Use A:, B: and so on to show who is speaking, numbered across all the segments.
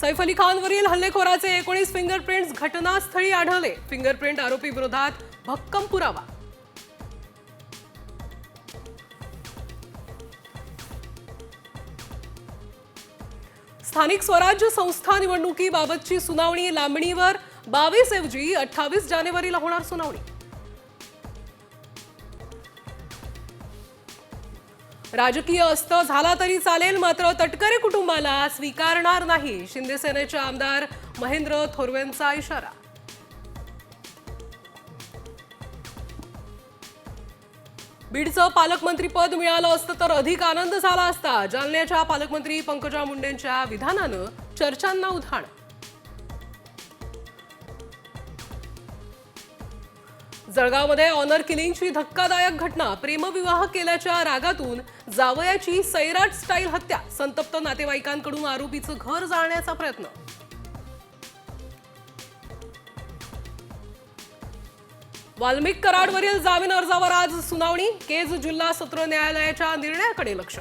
A: सैफ अली खानवरील हल्लेखोराचे एकोणीस फिंगरप्रिंट्स घटनास्थळी आढळले. फिंगरप्रिंट आरोपी विरोधात भक्कम पुरावा. स्थानिक स्वराज्य संस्था निवडणुकीबाबतची सुनावणी लांबणीवर. बावीस ऐवजी अठ्ठावीस जानेवारीला होणार सुनावणी. राजकीय अस्त झाला तरी चालेल मात्र तटकरे कुटुंबाला स्वीकारणार नाही. शिंदे सेनेचे आमदार महेंद्र थोरवेंचा इशारा. बीडचं पालकमंत्रीपद मिळालं असतं तर अधिक आनंद झाला असता. जालन्याच्या पालकमंत्री पंकजा मुंडेंच्या विधानानं चर्चांना उधाण जळगावमध्ये ऑनर किलिंगची धक्कादायक घटना प्रेमविवाह केल्याच्या रागातून जावयाची सैराट स्टाईल हत्या संतप्त नातेवाईकांकडून आरोपीचं घर जाळण्याचा प्रयत्न. वाल्मिक कराडवरील जामीन अर्जावर आज सुनावणी केज जिल्हा सत्र न्यायालयाच्या निर्णयाकडे लक्ष.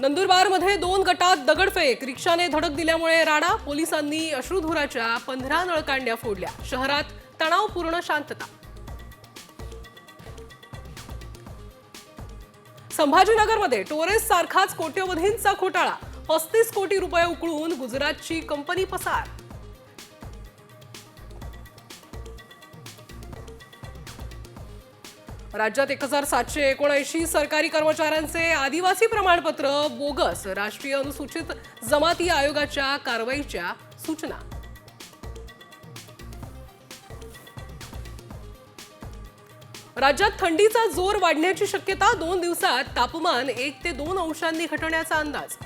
A: नंदुरबारमध्ये दोन गटात दगडफेक. रिक्षाने धडक दिल्यामुळे राडा पोलिसांनी अश्रुधुराच्या पंधरा नळकांड्या फोडल्या. शहरात तणावपूर्ण शांतता. संभाजीनगरमध्ये टोरेस सारखाच कोट्यवधींचा घोटाळा. पस्तीस कोटी रुपये उकळून गुजरातची कंपनी पसार. राज्यात एक हजार सातशे एकोणऐंशी सरकारी कर्मचाऱ्यांचे आदिवासी प्रमाणपत्र बोगस. राष्ट्रीय अनुसूचित जमाती आयोगाच्या कारवाईच्या सूचना. राज्यात थंडीचा जोर वाढण्याची शक्यता दोन दिवसात तापमान एक ते दोन अंशांनी घटण्याचा अंदाज.